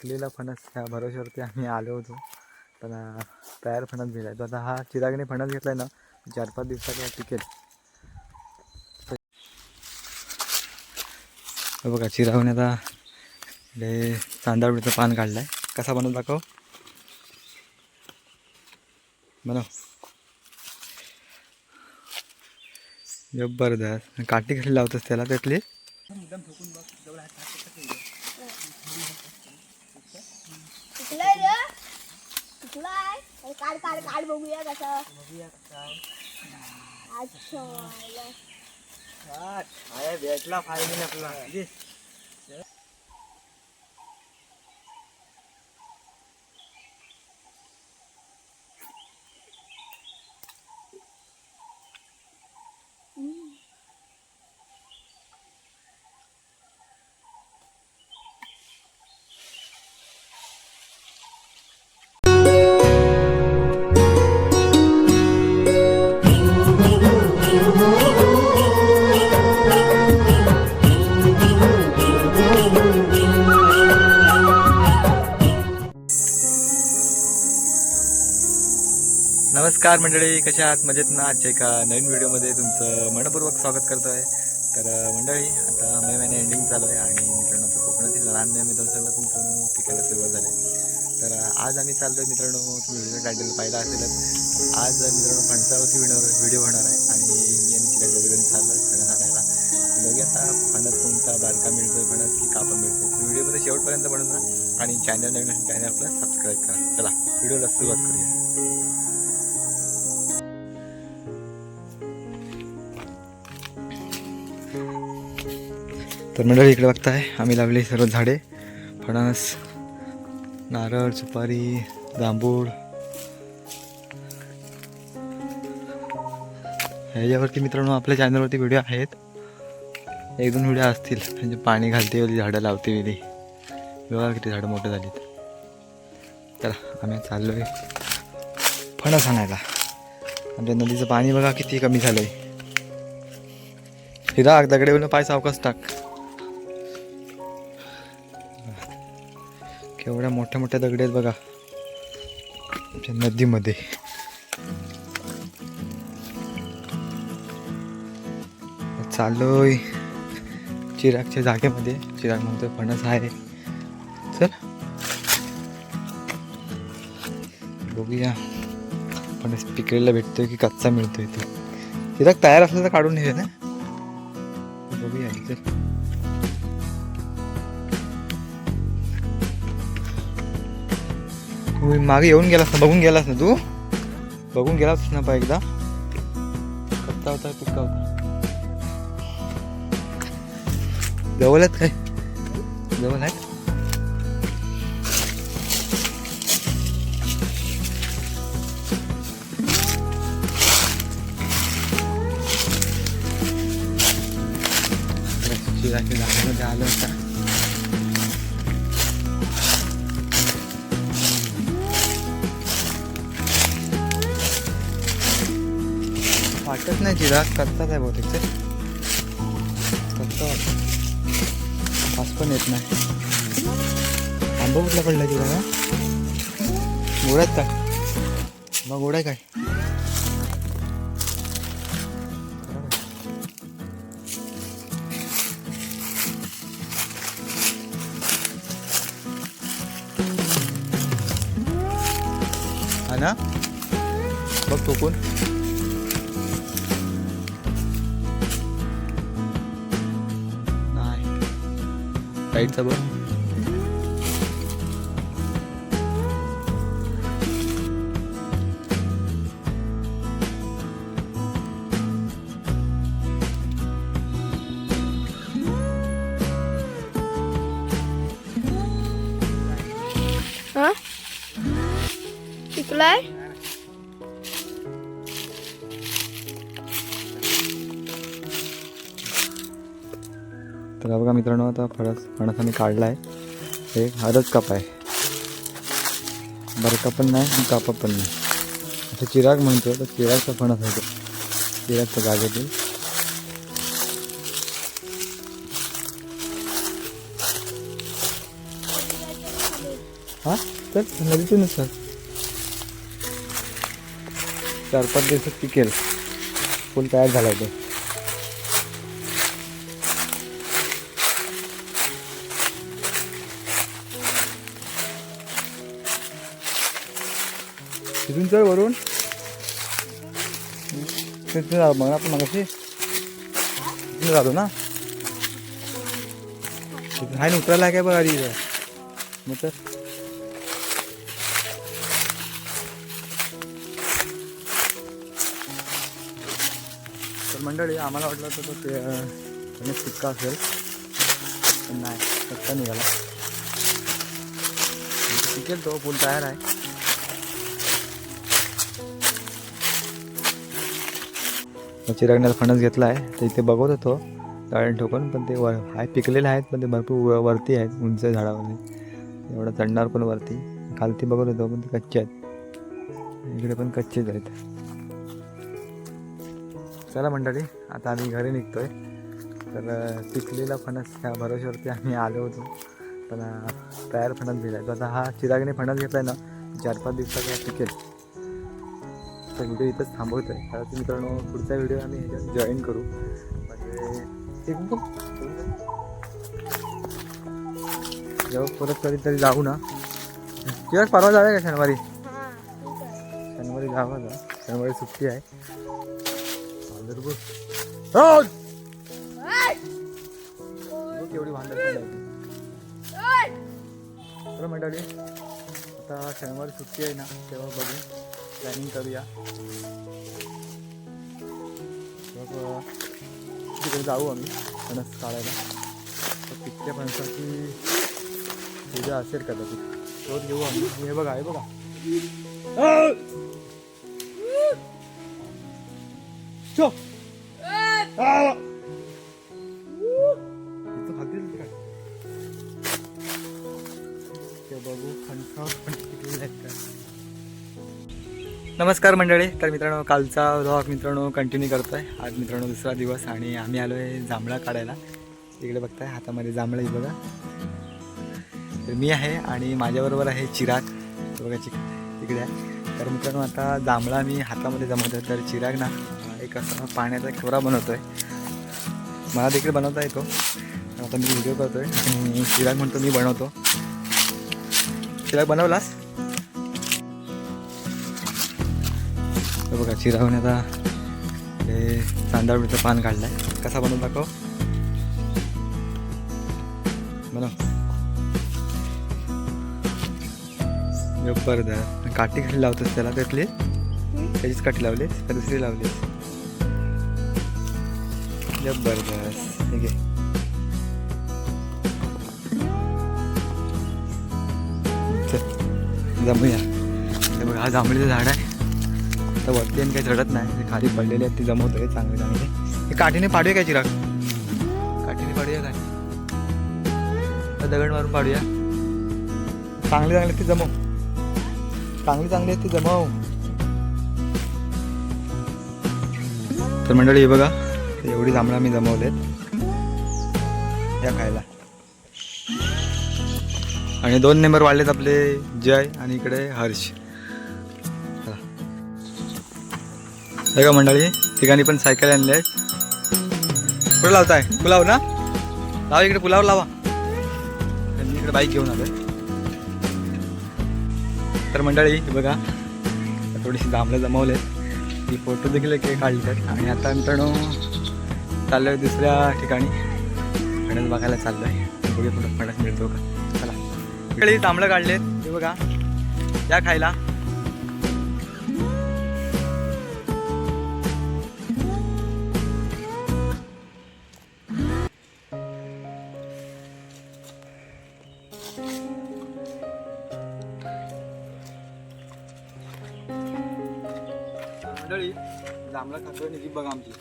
पिकलेला फणस ह्या भरोश्यावरती आम्ही आलो होतो. पण तयार फणस आहे तो आता हा चिरागने फणस घेतला आहे ना चार पाच दिवसाचा टिकेल. बघा चिरागने आता हे तांदळाचं पान काढलं आहे कसा बनवून दाखव. बनव. जबरदस्त. काठी खाली लावतोस त्याला त्यातली? तुला रे? तुला आहे काढ काढ काढ बघूया कसं. अच्छा भेटला फायदे आपला नमस्कार मंडळी कशा आहात? मजेत ना? आजच्या एका नवीन व्हिडिओमध्ये तुमचं मनपूर्वक स्वागत करतो आहे तर मंडळी आता मे महिने एंडिंग चालू आहे आणि मित्रांनो आता कोकणातील लहान मे मित्रांनो सगळं मित्रांनो पिकायला सुरुवात झाली. तर आज आम्ही चाललो आहे मित्रांनो तुम्ही व्हिडिओ टायटल पाहिला असेलच. आज मित्रांनो फणसावरती व्हिडिओ व्हिडिओ होणार आहे आणि मी आणि तिला दोघेजण चाललो आहे फणस आणायला. बघूया आता फणस कोणता बारका मिळतोय फणस की कापा मिळतोय. व्हिडिओमध्ये शेवटपर्यंत बनवून आणि चॅनल नवीन चॅनल आपला सबस्क्राईब करा. चला व्हिडिओला सुरुवात करू तर मंडळी इकडे बघताय आम्ही लावली सर्व झाडे. फणस नारळ सुपारी जांभूळ. ह्याच्यावरती मित्रांनो आपल्या चॅनलवरती व्हिडिओ आहेत. एक दोन व्हिडिओ असतील. म्हणजे पाणी घालते झाडं लावते वेळी बघा किती झाडं मोठं झालीत. चला आम्ही चाललो आहे फणस आणायला. आमच्या नदीचं पाणी बघा किती कमी झालं आहे हिरा अगदाकडे पाय सावकाच टाक. केवढ्या मोठ्या मोठ्या दगडी आहेत बघा. आमच्या नदीमध्ये. चालोय चिरागच्या जागेमध्ये. चिराग म्हणतोय फणस आहे. चल. बघूया. फणस पिकलेला भेटतोय की कच्चा मिळतोय तो. चिराग तयार असला तर काढून ठेवे ना. बघूया चल. मागे येऊन गेलास ना बघून गेलास ना तू? बघून गेलास ना बा एकदा? कच्चा होता पिक्का होता. जवळ आहेत काय? जवळ आहेत? आलं होता वाटत नाही चिराग करतात आहे बहुतेक ते कच्चा पास पण येत नाही. आंबा कुठला पडला चिराग गोड्यात का? मग गोडा काय? हा ना? बघ तो कोण. साईडचा बघ हा पिकलाय तर बघा मित्रांनो आता फणस फणस आम्ही काढला आहे एक हरच काप आहे. बरका पण नाही आणि कापा पण नाही. असं चिराग म्हणतो तर चिरागचा फणस आहे तो. चिरागच्या जागेतील. हा? तर नदीतूनच सर चार पाच दिवसात पिकेल. फुल तयार झाला तो. अजून चल वरून. तिथून जा मग आपण मगाशी. तिथून राहतो ना. तिथून हाय उतरायला आहे काय बघा आधी मग तर. मंडळी आम्हाला वाटलं तर तो ते गणेश टिक्का असेल. पण नाही फक्त निघाला. टिकेल तो पूल तयार आहे. चिरागण्याला फणस घेतला आहे. तर इथे बघत होतो. गार्डन ठोकून पण ते वर आहे पिकलेले आहेत पण ते भरपूर व- वरती आहेत उंच झाडावरती. एवढं चढणार पण वरती. खालती बघत होतो पण ते कच्चे आहेत. इकडे पण कच्चेच आहेत. चला मंडळी आता आम्ही घरी निघतोय. तर पिकलेला फणस ह्या भरोश्यावरती आम्ही आलो होतो. पण तयार फणस दिला तर आता हा चिरागने फणस घेतला आहे ना चार पाच दिवसाचा पिकेल. आजचा व्हिडिओ इथंच थांबवतो आहे कारण मित्रांनो पुढचा व्हिडिओ आम्ही ह्याच्यात जॉईन करू. म्हणजे जेव्हा परत कधीतरी जाऊ ना. किंवा परवा जाऊया का शनिवारी? शनिवारी जावा जा शनिवारी सुट्टी आहे. भांडर बघ. केवढी मंडळी आता शनिवारी सुट्टी आहे ना तेव्हा बघू. प्लॅनिंग करूया. मग तिकडे जाऊ आम्ही फणस काढायला. तर तितक्या फणसाची पूजा असेल कदाचित. शोध घेऊ आम्ही. हे बघा हे बघा. चो. ते बघू फणसावर पण पिकलेले आहेत का नमस्कार मंडळी. तर मित्रांनो कालचा व्लॉग मित्रांनो कंटिन्यू करतोय. आज मित्रांनो दुसरा दिवस आणि आम्ही आलो आहे जांभळा काढायला. इकडे बघताय हातामध्ये जांभळा आहे बघा. तर मी आहे आणि माझ्याबरोबर आहे चिराग. बघा चिक तिकडे आहे. तर मित्रांनो आता जांभळा मी हातामध्ये जमवतोय. तर चिराग ना एक असा पाण्याचा खोरा बनवतोय. मला देखील बनवता येतो. आता मी व्हिडिओ करतोय. आणि चिराग म्हणतो मी बनवतो. चिराग बनवलास? बघा चिरावून आता हे तांदळाचं पान काढलंय. कसा बनवून दाखव. बनव. जबरदस्त काठी खाली लावतोस त्याला त्यातली. त्याचीच काठी लावलीस. का दुसरी लावलीस? जबरदस्त ठीक आहे. चल, जमूया. बघा हा जांभळीचं झाड आहे. तर वरती आणि काही रडत नाही. ते खाली पडलेले आहेत ते आहे चांगले चांगले. हे काठीने पाडूया काय चिराग? काठीने पाडूया काय? दगड मारून पाडूया. चांगले चांगले ते जमव. चांगली चांगली आहेत ते जमव. तर मंडळी हे बघा एवढी जांभळा मी जमवलेत. या खायला. आणि दोन नंबर वाढलेत आपले जय आणि इकडे हर्ष. हे का मंडळी ठिकाणी पण सायकल आणले आहेत. कुठे लावताय? पुलाव ना? लावा इकडे पुलावर लावा. आणि मी इकडे बाईक घेऊन आलोय. तर मंडळी बघा थोडीशी जांभळं जमवले. ती फोटो देखील एक काढले आणि आता मित्रांनो चाललोय दुसऱ्या ठिकाणी. फणस बघायला चाललोय. बघूया कुठं फणस मिळतो का. चला. इकडे जांभळं काढले ते बघा या खायला. मंडळी जांभळं खातोय आणि बघा आमची.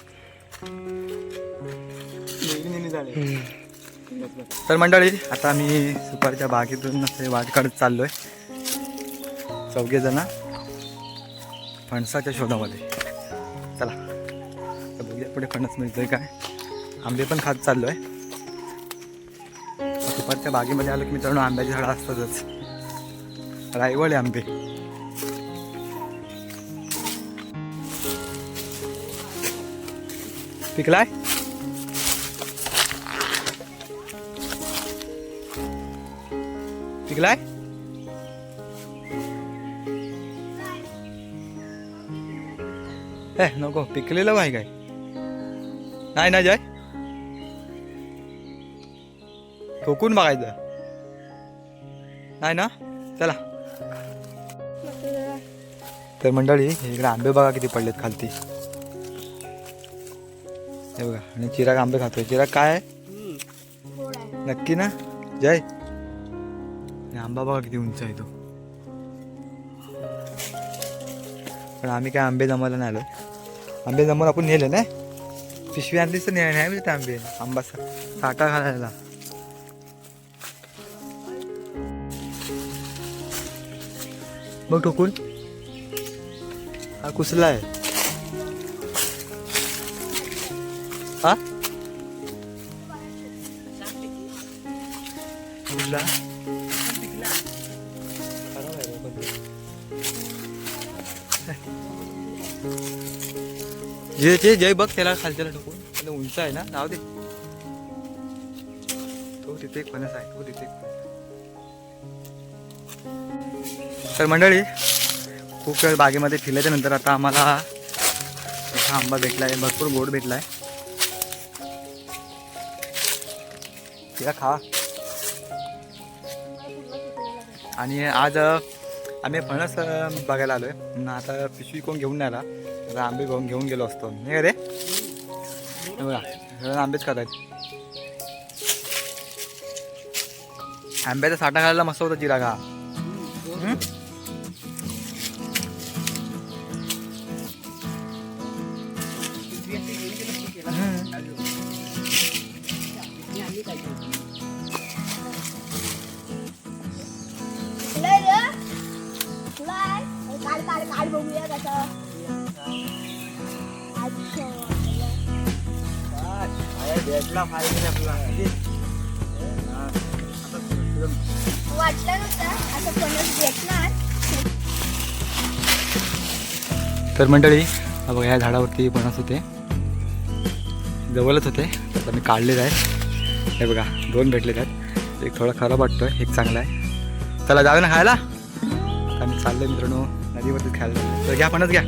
नेहमी झाले. तर मंडळी आता आम्ही सुपारीच्या बागेतून वाट काढत चाललोय. चौघे जण. फणसाच्या शोधामध्ये. चला. तर बघूया पुढे फणस मिळतोय काय. आंबे पण खात चाललोय. सुपारच्या बागेमध्ये आलो की मित्रांनो आंब्याची झाडं असतातच. रायवळ आंबे. पिकलाय? पिकलाय? ए नको पिकलेलं आहे काय? नाही ना जय? ठोकून बघायचं. नाही ना? चला. तर मंडळी इकडे आंबे बघा किती पडलेत खालती. हे बघा आणि चिराग आंबे खातोय. चिराग काय आहे? नक्की ना? जय. आंबा बघा किती उंच आहे तो. पण आम्ही काय आंबे जमायला नाही आलो. आंबे जमून आपण नेले ना? पिशवी आणलीच तर नाही नाही आंबे. आंबा साठा घालायला. बघ ठोकून हा कुसला आहे. कुठला जे जे जय बघ त्याला खालच्याला ठोकून उंच आहे ना नाव दे. तो तिथे एक फणस आहे तो तिथे एक तर मंडळी खूप वेळ बागेमध्ये फिरल्याच्या नंतर आता आम्हाला हा आंबा आहे भरपूर गोड भेटला आहे तिला खा. आणि आज आम्ही फणस बघायला आलोय. म्हणून आता पिशवी कोण घेऊन नाही आला. आता आंबे घेऊन घेऊन गेलो असतो. नाही रे? बघा आंबेच खात आहेत आंब्याचा साठा घालायला मस्त होता जिरा का तर मंडळी बघा या झाडावरती फणस होते. जवळच होते आता मी काढलेलं आहे. हे बघा दोन भेटले आहेत. एक थोडा खराब वाटतो आहे एक चांगला आहे. चला जाऊ ना खायला. आता मी चाललो मित्रांनो नदीवरतीच खायला. तर घ्या पणच घ्या.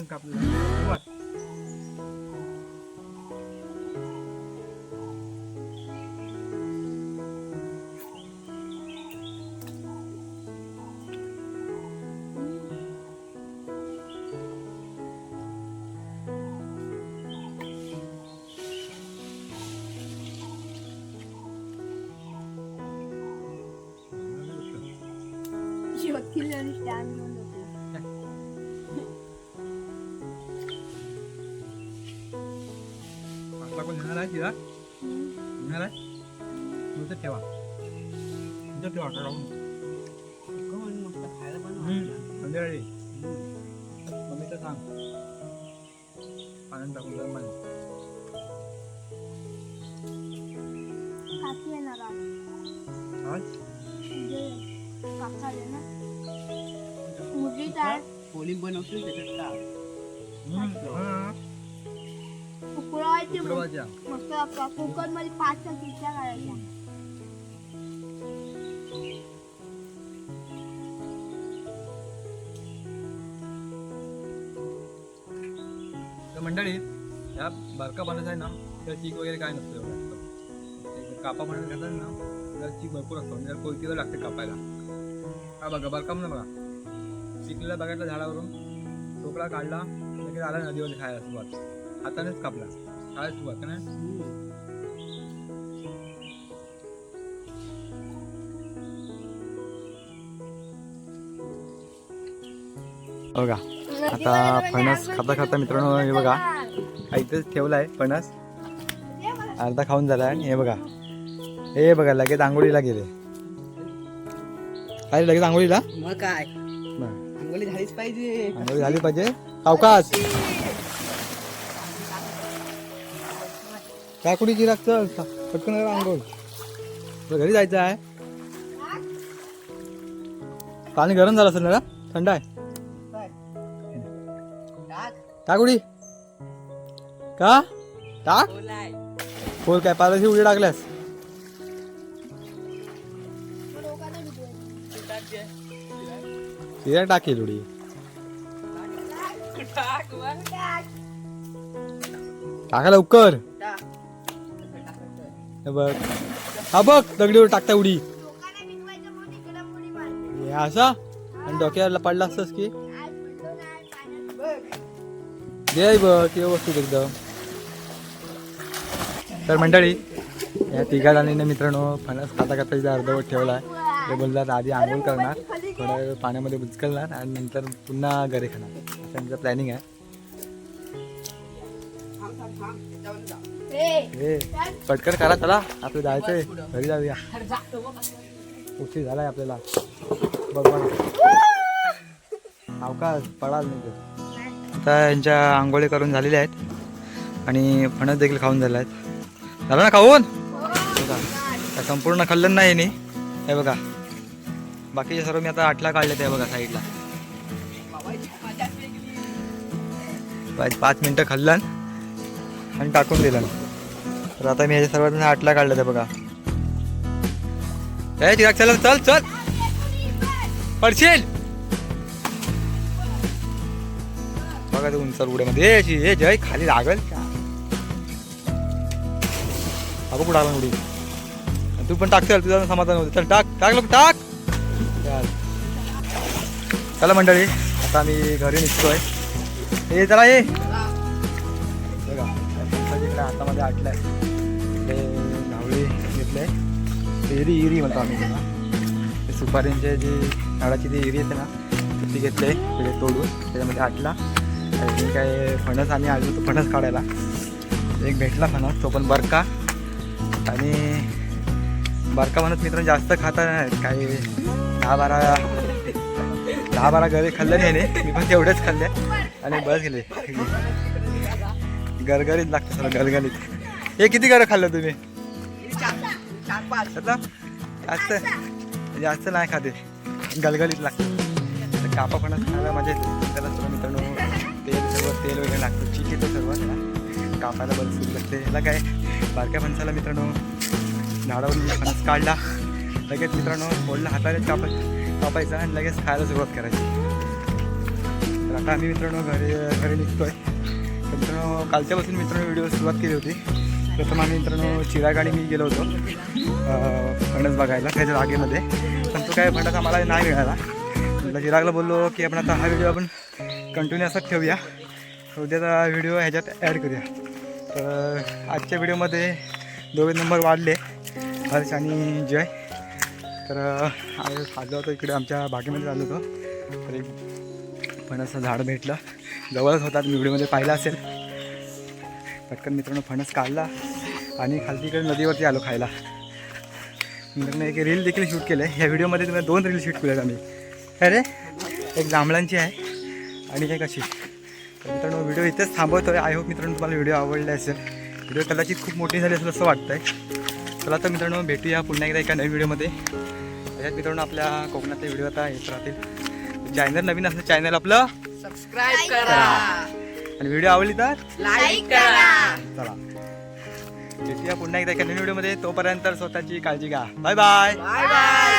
हातानेच कापलेलं आहे. शोधतील आणि स्टँड घेऊन होते आपला कोण येणार आहे? तिला येणार आहे? तुझं ठेवा. तुझं ठेवा राहून संध्याकाळी. मम्मीचं सांग. पाण्यात टाकून गरम पाणी. काकी येणार आज. काका आले ना. पोळी बनवशील त्याच्यात का? करायची इकडं वाजा. मस्त कोकणमध्ये पाच किल्ल्या करायच्या. तर मंडळी या बारका पाण्यात आहे ना त्या चीक वगैरे काय नसतं एवढं. ते कापा पाण्यात घातलं ना त्याला चीक भरपूर असतो. म्हणजे कोयतीला लागते कापायला. हा बघा बारका म्हणा बघा. चिकलेला बघायला झाडावरून टोकळा काढला लगेच आला नदीवर खायला सुरुवात. हातानेच कापला. सुरुवात का नाही बघा आता फणस खाता खाता मित्रांनो हे बघा हा इथेच ठेवलाय फणस. अर्धा खाऊन झाला आणि हे बघा. हे बघा लगेच आंघोळीला गेले. काय लगेच आंघोळीला? मग काय. अंगोली झालीच पाहिजे. आंघोळी झाली पाहिजे. सावकाश काय कुठे चल पटकन करा आंघोळ तुला घरी जायचं आहे. पाणी गरम झालं असेल ना थंड आहे. टाकुडी का? टाक. बोल काय पालाशी उडी टाकल्यास. तिला टाकेल उडी. टाका लवकर. हे बघ. हा बघ दगडीवर टाकता उडी. हे असा? आणि डोक्याला पडला असतास की? दे बघ ते व्यवस्थित एकदम. तर मंडळी या तिघा जणीने मित्रांनो फणस खाता खाता इथे अर्धवट ठेवला आहे. ते बोलतात आधी आंघोळ करणार थोडा वेळ पाण्यामध्ये बुचकलणार आणि नंतर पुन्हा घरी खाणार. असं त्यांचं प्लॅनिंग आहे. पटकन करा चला. आपलं जायचंय. घरी जाऊया. उशीर झालाय आपल्याला. बघ अवकाश पडाल नाही आता यांच्या आंघोळी करून झालेल्या आहेत. आणि फणस देखील खाऊन झाल्या आहेत. झालं ना खाऊन? आता संपूर्ण खाल्लं नाही नी हे बघा. बाकीचे सर्व मी आता आठला काढले ते बघा साईडला. पाच पाच मिनटं खाल्लं आणि टाकून दिलं. तर आता मी ह्याच्या सर्वात आटला काढलं ते बघा. ए चिराग चल चल चल. पडशील. बघा ते उंचर उड्यामध्ये. ए, शी, जय खाली लागल का? अगं कुठं आला उडी. तू पण टाक चल तुझं समाधान होतं. चल टाक टाक लोक टाक. चला. मंडळी आता आम्ही घरी निघतोय. हे चला ये इकडे आटलं आहे ते धावळी घेतले ते इरी इरी म्हणतो आम्ही त्याला. ते सुपारींचे जी झाडाची जी इरी येते ना ती घेतले तिथे तोडून त्याच्यामध्ये आटला. आणि काय फणस आम्ही आलो तो फणस काढायला. एक भेटला फणस तो पण बरका. आणि बरका म्हणत मित्रांनो जास्त खाता नाही. काही दहा बारा दहा बारा गरे खाल्ले नाही मी पण तेवढेच खाल्ले. आणि बस गेले. गरगरीत लागतं सर गरगरीत. हे किती गरं खाल्लं तुम्ही? जास्त? जास्त नाही खाते. गलगलीत लागतं. तर कापा पण खायला माझे त्याला सर्व मित्रांनो तेल सर्व तेल वगैरे लागतं. ठीक येतं सर्व कापायला बरं सुरू लागते याला काय? बारक्या फणसाला मित्रांनो झाडावरून फणस काढला. लगेच मित्रांनो फोडला हाताने काप कापायचा आणि लगेच खायला सुरुवात करायची. तर आता आम्ही मित्रांनो घरी घरी निघतोय. तर मित्रांनो कालच्यापासून मित्रांनो व्हिडिओ सुरुवात केली होती. प्रथम आम्ही मित्रांनो चिराग आणि मी गेलो होतो फणस बघायला त्याच्या जागेमध्ये. पण तो काय फणस आम्हाला नाही मिळाला. म्हटलं चिरागला बोललो की आपण आता हा व्हिडिओ आपण कंटिन्यू असाच ठेवूया. उद्याचा व्हिडिओ ह्याच्यात ॲड करूया. तर आजच्या व्हिडिओमध्ये दोघे नंबर वाढले. हर्ष आणि जय. तर आम्ही खाल्लो होतो इकडे आमच्या बागेमध्ये चाललो होतो. तर एक फणसचं झाड भेटलं. जवळच होतात मी व्हिडिओमध्ये पाहिला असेल. पटकन मित्रांनो फणस काढला आणि खालती इकडे नदीवरती आलो खायला. मित्रांनो एक रील देखील शूट केलं आहे ह्या व्हिडिओमध्ये तुम्ही दोन रील शूट केल्यात आम्ही. अरे एक जांभळांची आहे आणि एक अशी. तर मित्रांनो व्हिडिओ इथेच थांबवतोय. आय होप मित्रांनो तुम्हाला व्हिडिओ आवडला असेल. व्हिडिओ कदाचित खूप मोठी झाली असेल असं वाटतंय. चला तर मित्रांनो भेटूया पुन्हा एकदा एका नवीन व्हिडिओमध्ये. त्याच्यात मित्रांनो आपल्या कोकणातले व्हिडिओ आता येत राहतील. चॅनल नवीन असलं चॅनल आपलं सबस्क्राईब करा. आणि व्हिडिओ आवडली तर? लाईक करा. चला. भेटूया पुन्हा एकदा एका नवीन व्हिडिओमध्ये. तोपर्यंत स्वतःची काळजी घ्या. Bye bye bye bye